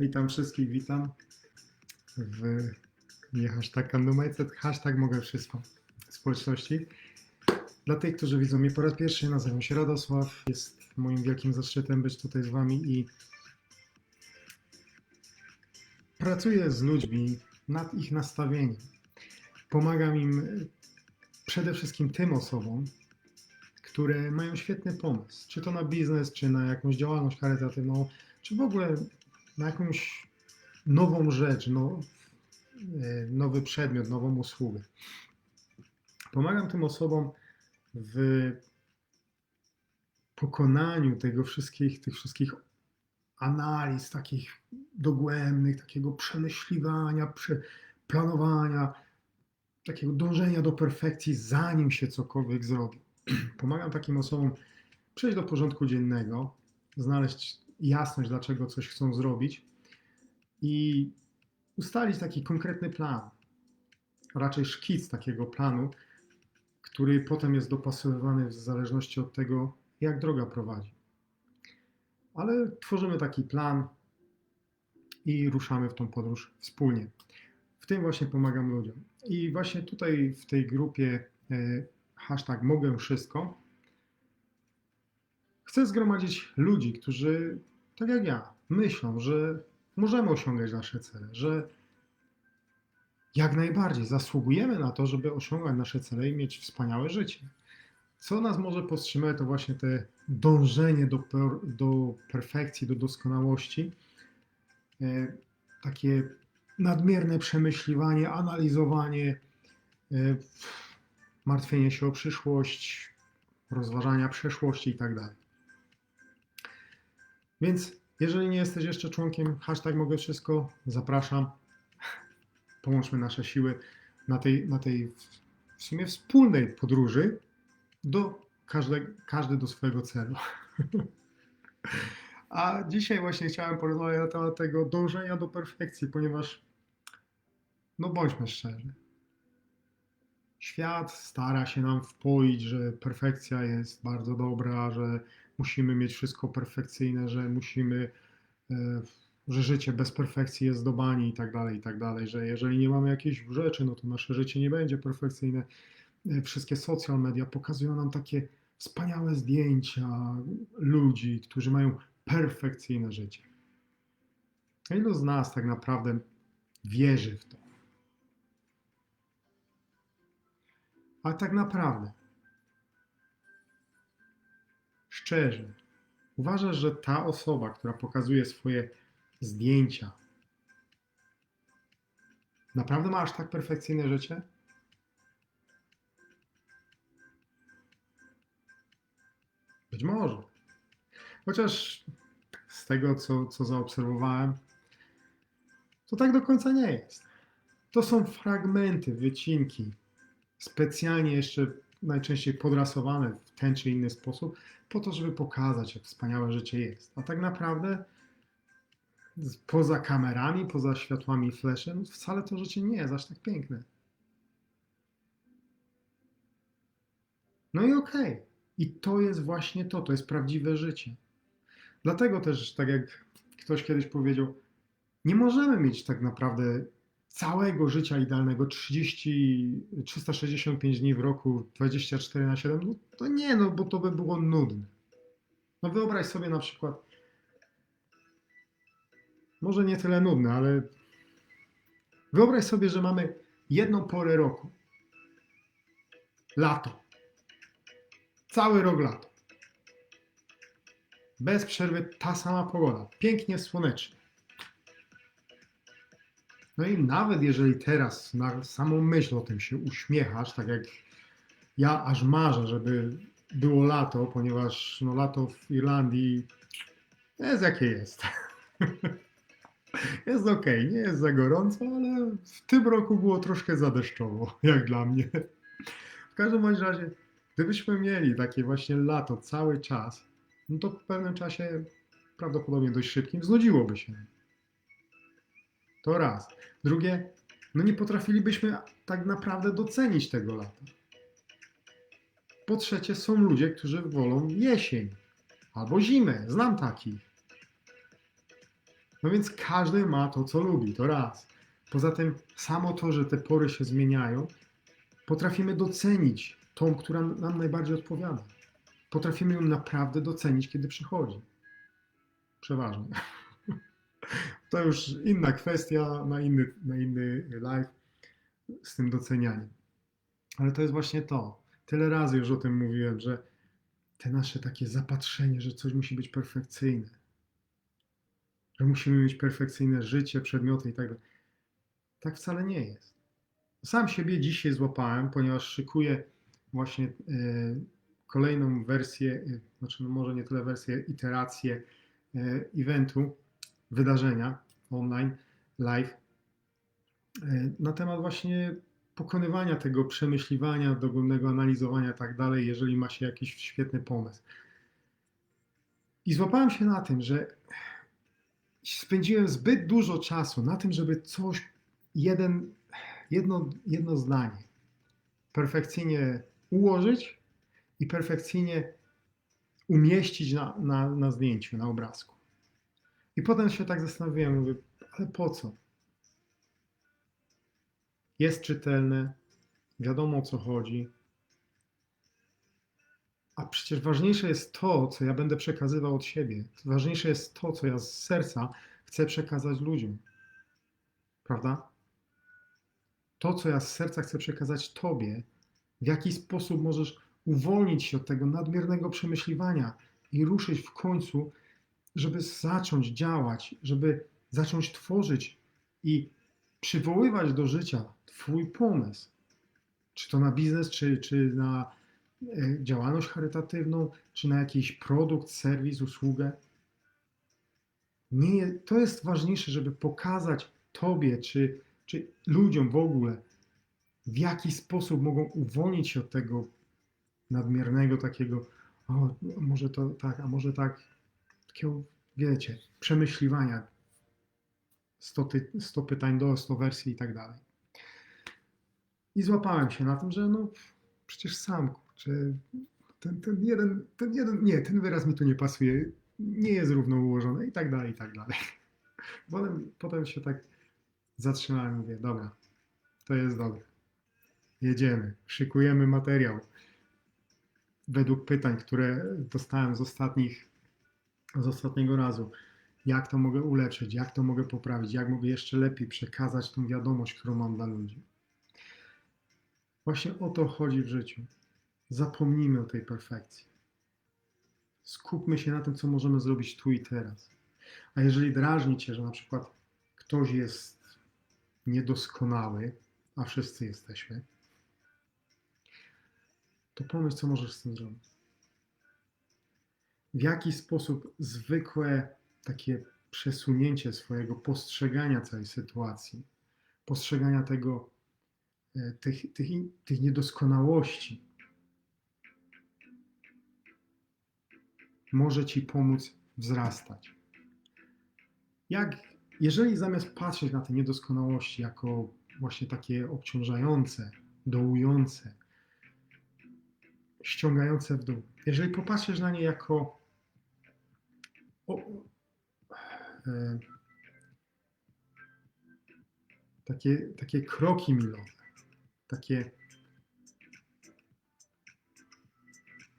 Witam wszystkich, witam w nie hashtag Candomajcet, hashtag mogę wszystko społeczności. Dla tych, którzy widzą mnie po raz pierwszy, nazywam się Radosław. Jest moim wielkim zaszczytem być tutaj z wami i pracuję z ludźmi nad ich nastawieniem. Pomagam im przede wszystkim tym osobom, które mają świetny pomysł, czy to na biznes, czy na jakąś działalność charytatywną, czy w ogóle na jakąś nową rzecz, no, e, nowy przedmiot, nową usługę. Pomagam tym osobom w pokonaniu tego wszystkich, tych wszystkich analiz takich dogłębnych, takiego przemyśliwania, prze, planowania, takiego dążenia do perfekcji, zanim się cokolwiek zrobi. Pomagam takim osobom przejść do porządku dziennego, znaleźć jasność, dlaczego coś chcą zrobić i ustalić taki konkretny plan, raczej szkic takiego planu, który potem jest dopasowywany w zależności od tego, jak droga prowadzi. Ale tworzymy taki plan i ruszamy w tą podróż wspólnie. W tym właśnie pomagam ludziom. I właśnie tutaj w tej grupie e, hashtag mogę wszystko chcę zgromadzić ludzi, którzy, tak jak ja, myślą, że możemy osiągać nasze cele, że jak najbardziej zasługujemy na to, żeby osiągać nasze cele i mieć wspaniałe życie. Co nas może powstrzymać, to właśnie te dążenie do, do perfekcji, do doskonałości, e, takie nadmierne przemyśliwanie, analizowanie, e, martwienie się o przyszłość, rozważania przeszłości i tak. Więc jeżeli nie jesteś jeszcze członkiem hashtag mogę wszystko, zapraszam. Połączmy nasze siły na tej, na tej w sumie wspólnej podróży do każde, każdy do swojego celu. A dzisiaj właśnie chciałem porozmawiać na temat tego dążenia do perfekcji, ponieważ no bądźmy szczerzy. Świat stara się nam wpoić, że perfekcja jest bardzo dobra, że musimy mieć wszystko perfekcyjne, że musimy, e, że życie bez perfekcji jest zdobanie i tak dalej, i tak dalej, że jeżeli nie mamy jakiejś rzeczy, no to nasze życie nie będzie perfekcyjne. E, Wszystkie social media pokazują nam takie wspaniałe zdjęcia ludzi, którzy mają perfekcyjne życie. A ilu z nas tak naprawdę wierzy w to? A tak naprawdę, szczerze, uważasz, że ta osoba, która pokazuje swoje zdjęcia, naprawdę ma aż tak perfekcyjne życie? Być może. Chociaż z tego, co, co zaobserwowałem, to tak do końca nie jest. To są fragmenty, wycinki, specjalnie jeszcze najczęściej podrasowane w ten czy inny sposób, po to, żeby pokazać, jak wspaniałe życie jest. A tak naprawdę poza kamerami, poza światłami flashem, wcale to życie nie jest aż tak piękne. No i okej. I to jest właśnie to, to jest prawdziwe życie. Dlatego też, tak jak ktoś kiedyś powiedział, nie możemy mieć tak naprawdę całego życia idealnego 30, 365 dni w roku, 24 na 7, no to nie, no bo to by było nudne. No wyobraź sobie na przykład, może nie tyle nudne, ale wyobraź sobie, że mamy jedną porę roku. Lato. Cały rok lato. Bez przerwy ta sama pogoda. Pięknie słonecznie. No i nawet jeżeli teraz na samą myśl o tym się uśmiechasz, tak jak ja aż marzę, żeby było lato, ponieważ no, lato w Irlandii jest jakie jest. Jest ok, nie jest za gorąco, ale w tym roku było troszkę za deszczowo, jak dla mnie. W każdym bądź razie, gdybyśmy mieli takie właśnie lato cały czas, no to w pewnym czasie, prawdopodobnie dość szybkim, znudziłoby się. To raz. Drugie, no nie potrafilibyśmy tak naprawdę docenić tego lata. Po trzecie, są ludzie, którzy wolą jesień albo zimę. Znam takich. No więc każdy ma to, co lubi, to raz. Poza tym samo to, że te pory się zmieniają, potrafimy docenić tą, która nam najbardziej odpowiada. Potrafimy ją naprawdę docenić, kiedy przychodzi. Przeważnie. To już inna kwestia na inny, na inny live z tym docenianiem. Ale to jest właśnie to. Tyle razy już o tym mówiłem, że te nasze takie zapatrzenie, że coś musi być perfekcyjne, że musimy mieć perfekcyjne życie, przedmioty i tak dalej. Tak wcale nie jest. Sam siebie dzisiaj złapałem, ponieważ szykuję właśnie e, kolejną wersję, e, znaczy no może nie tyle wersję, iterację e, eventu, wydarzenia online, live, e, na temat właśnie pokonywania tego przemyśliwania, dogłębnego analizowania i tak dalej, jeżeli ma się jakiś świetny pomysł. I złapałem się na tym, że spędziłem zbyt dużo czasu na tym, żeby coś, jeden, jedno, jedno zdanie perfekcyjnie ułożyć i perfekcyjnie umieścić na, na, na zdjęciu, na obrazku. I potem się tak zastanowiłem, mówię, ale po co? Jest czytelne, wiadomo o co chodzi. A przecież ważniejsze jest to, co ja będę przekazywał od siebie. Ważniejsze jest to, co ja z serca chcę przekazać ludziom. Prawda? To, co ja z serca chcę przekazać Tobie, w jaki sposób możesz uwolnić się od tego nadmiernego przemyśliwania i ruszyć w końcu, żeby zacząć działać, żeby zacząć tworzyć i przywoływać do życia Twój pomysł. Czy to na biznes, czy, czy na e, działalność charytatywną, czy na jakiś produkt, serwis, usługę. Nie, to jest ważniejsze, żeby pokazać Tobie, czy, czy ludziom w ogóle, w jaki sposób mogą uwolnić się od tego nadmiernego takiego, o, może to tak, a może tak, takiego, wiecie, przemyśliwania. 100, ty, 100 pytań do 100 wersji i tak dalej. I złapałem się na tym, że no przecież sam, kurczę, ten, ten, jeden, ten jeden, nie, ten wyraz mi tu nie pasuje, nie jest równo ułożony i tak dalej, i tak dalej. Potem, potem się tak zatrzymałem i mówię, dobra, to jest dobre. Jedziemy, szykujemy materiał. Według pytań, które dostałem z ostatnich, z ostatniego razu. Jak to mogę ulepszyć, jak to mogę poprawić, jak mogę jeszcze lepiej przekazać tą wiadomość, którą mam dla ludzi. Właśnie o to chodzi w życiu. Zapomnijmy o tej perfekcji. Skupmy się na tym, co możemy zrobić tu i teraz. A jeżeli drażni cię, że na przykład ktoś jest niedoskonały, a wszyscy jesteśmy, to pomyśl, co możesz z tym zrobić. W jaki sposób zwykłe takie przesunięcie swojego postrzegania całej sytuacji, postrzegania tego, e, tych, tych, tych niedoskonałości może ci pomóc wzrastać. Jak, jeżeli zamiast patrzeć na te niedoskonałości jako właśnie takie obciążające, dołujące, ściągające w dół, jeżeli popatrzysz na nie jako o, e, takie, takie kroki milowe, takie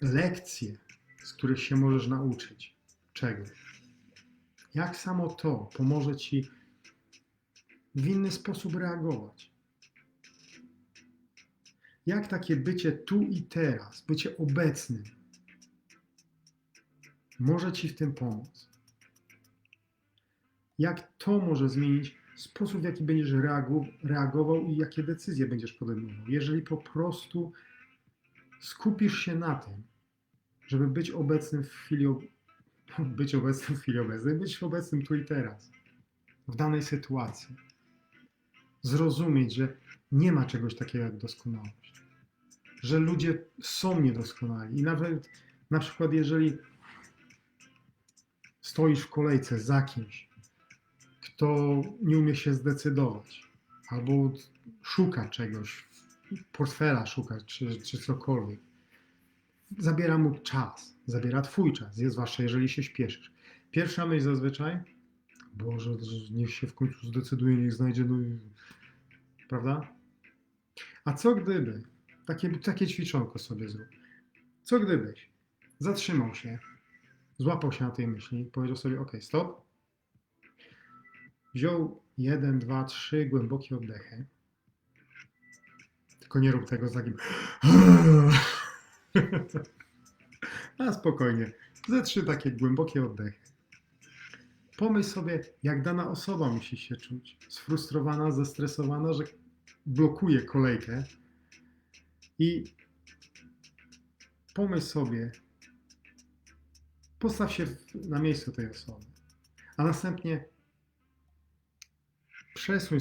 lekcje, z których się możesz nauczyć czegoś. Jak samo to pomoże ci w inny sposób reagować. Jak takie bycie tu i teraz, bycie obecnym, może ci w tym pomóc. Jak to może zmienić sposób, w jaki będziesz reagował i jakie decyzje będziesz podejmował. Jeżeli po prostu skupisz się na tym, żeby być obecnym w chwili, być obecnym w chwili obecnej, być obecnym tu i teraz, w danej sytuacji. Zrozumieć, że nie ma czegoś takiego jak doskonałość. Że ludzie są niedoskonali. I nawet na przykład, jeżeli stoisz w kolejce za kimś, kto nie umie się zdecydować, albo szuka czegoś, portfela szuka, czy, czy cokolwiek, zabiera mu czas, zabiera twój czas, zwłaszcza jeżeli się śpieszysz. Pierwsza myśl zazwyczaj, Boże, niech się w końcu zdecyduje, niech znajdzie, no, prawda? A co gdyby, takie, takie ćwiczonko sobie zrób, co gdybyś zatrzymał się, złapał się na tej myśli, powiedział sobie, ok, stop, wziął jeden, dwa, trzy głębokie oddechy, tylko nie rób tego z takim a spokojnie, ze trzy takie głębokie oddechy. Pomyśl sobie, jak dana osoba musi się czuć. Sfrustrowana, zestresowana, że blokuje kolejkę. I pomyśl sobie, postaw się na miejscu tej osoby. A następnie przesuń,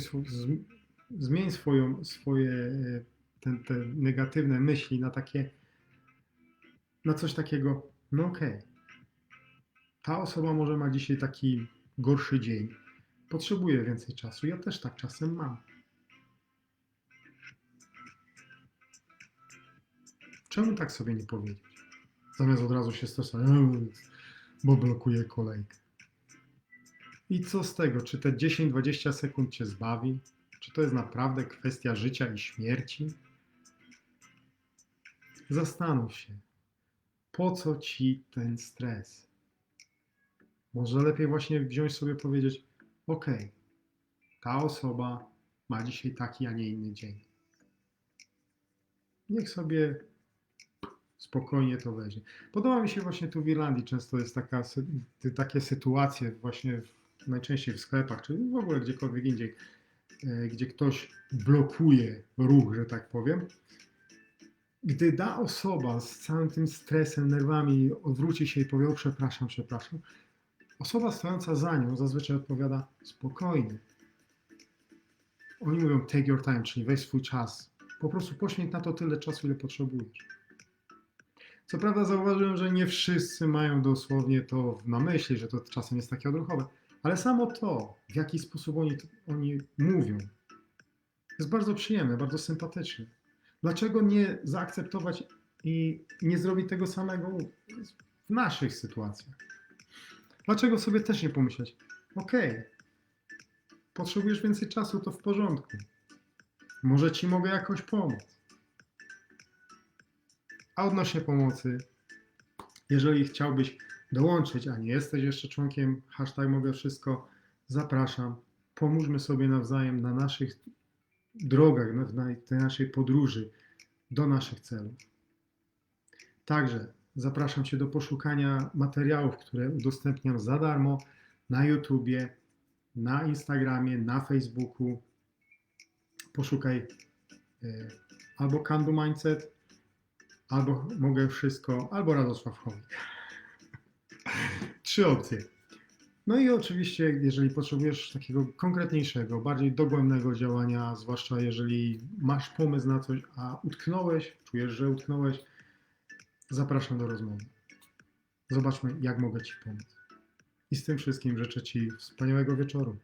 zmień swoją, swoje e, te, te negatywne myśli na takie, na coś takiego, no okej, ta osoba może ma dzisiaj taki gorszy dzień, potrzebuje więcej czasu. Ja też tak czasem mam. Czemu tak sobie nie powiedzieć? Zamiast od razu się stresować, "Eee, bo blokuje kolejkę. I co z tego? Czy te 10-20 sekund cię zbawi? Czy to jest naprawdę kwestia życia i śmierci? Zastanów się, po co ci ten stres? Może lepiej właśnie wziąć sobie powiedzieć: OK, ta osoba ma dzisiaj taki, a nie inny dzień. Niech sobie spokojnie to weźmie. Podoba mi się właśnie tu w Irlandii, często jest taka, takie sytuacje, właśnie najczęściej w sklepach, czy w ogóle gdziekolwiek indziej, e, gdzie ktoś blokuje ruch, że tak powiem. Gdy da osoba z całym tym stresem, nerwami, odwróci się i powie: o, przepraszam, przepraszam, Osoba stojąca za nią zazwyczaj odpowiada spokojnie. Oni mówią take your time, czyli weź swój czas. Po prostu poświęć na to tyle czasu, ile potrzebujesz. Co prawda zauważyłem, że nie wszyscy mają dosłownie to na myśli, że to czasem jest takie odruchowe, ale samo to, w jaki sposób oni, oni mówią, jest bardzo przyjemne, bardzo sympatyczne. Dlaczego nie zaakceptować i nie zrobić tego samego w naszych sytuacjach? Dlaczego sobie też nie pomyśleć? Okej, potrzebujesz więcej czasu, to w porządku. Może ci mogę jakoś pomóc. A odnośnie pomocy, jeżeli chciałbyś dołączyć, a nie jesteś jeszcze członkiem hashtag mogę wszystko, zapraszam. Pomóżmy sobie nawzajem na naszych drogach, na, tej naszej podróży do naszych celów. Także zapraszam Cię do poszukania materiałów, które udostępniam za darmo na YouTubie, na Instagramie, na Facebooku. Poszukaj e, albo Kandu Mindset, albo Mogę Wszystko, albo Radosław Chomik. Trzy opcje. No i oczywiście, jeżeli potrzebujesz takiego konkretniejszego, bardziej dogłębnego działania, zwłaszcza jeżeli masz pomysł na coś, a utknąłeś, czujesz, że utknąłeś, zapraszam do rozmowy. Zobaczmy, jak mogę Ci pomóc. I z tym wszystkim życzę Ci wspaniałego wieczoru.